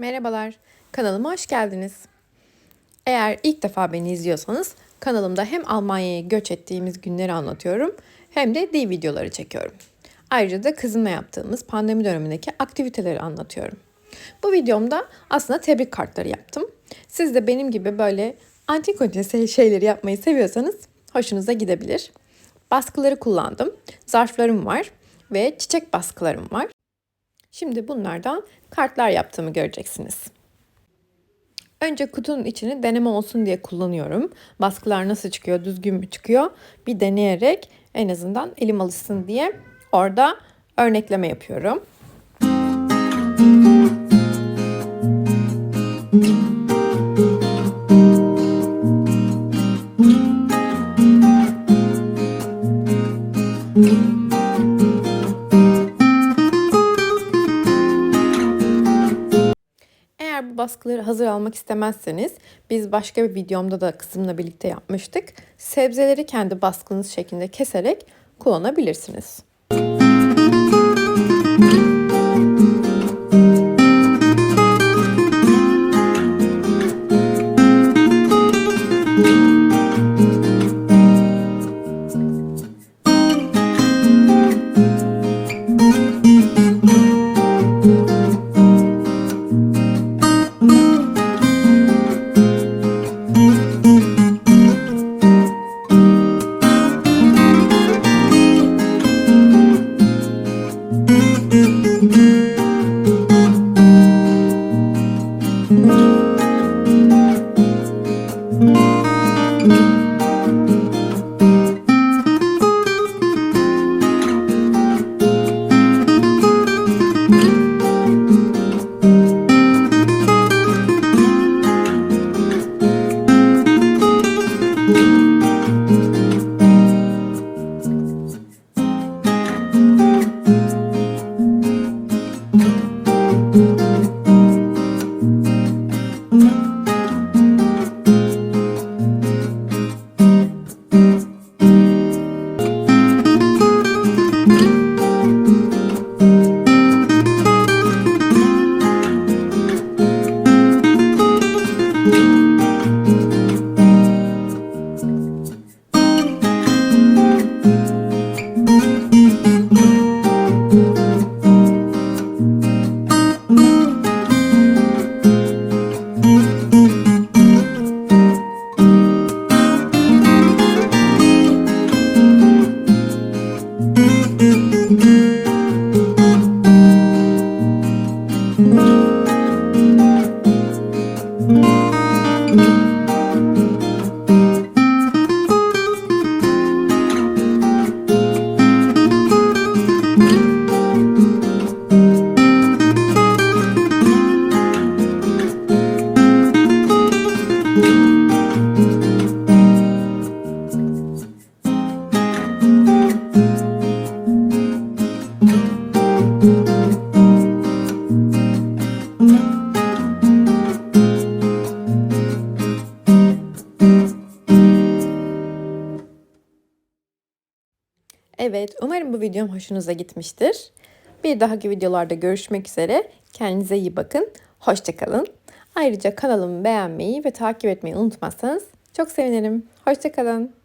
Merhabalar, kanalıma hoş geldiniz. Eğer ilk defa beni izliyorsanız kanalımda hem Almanya'ya göç ettiğimiz günleri anlatıyorum hem de dil videoları çekiyorum. Ayrıca da kızımla yaptığımız pandemi dönemindeki aktiviteleri anlatıyorum. Bu videomda aslında tebrik kartları yaptım. Siz de benim gibi böyle antik öncesi şeyleri yapmayı seviyorsanız hoşunuza gidebilir. Baskıları kullandım. Zarflarım var ve çiçek baskılarım var. Şimdi bunlardan kartlar yaptığımı göreceksiniz. Önce kutunun içini deneme olsun diye kullanıyorum. Baskılar nasıl çıkıyor, düzgün mü çıkıyor bir deneyerek en azından elim alışsın diye orada örnekleme yapıyorum. Eğer bu baskıları hazır almak istemezseniz biz başka bir videomda da kızımla birlikte yapmıştık. Sebzeleri kendi baskınız şeklinde keserek kullanabilirsiniz. Evet, umarım bu videom hoşunuza gitmiştir. Bir dahaki videolarda görüşmek üzere. Kendinize iyi bakın. Hoşçakalın. Ayrıca kanalımı beğenmeyi ve takip etmeyi unutmazsanız çok sevinirim. Hoşçakalın.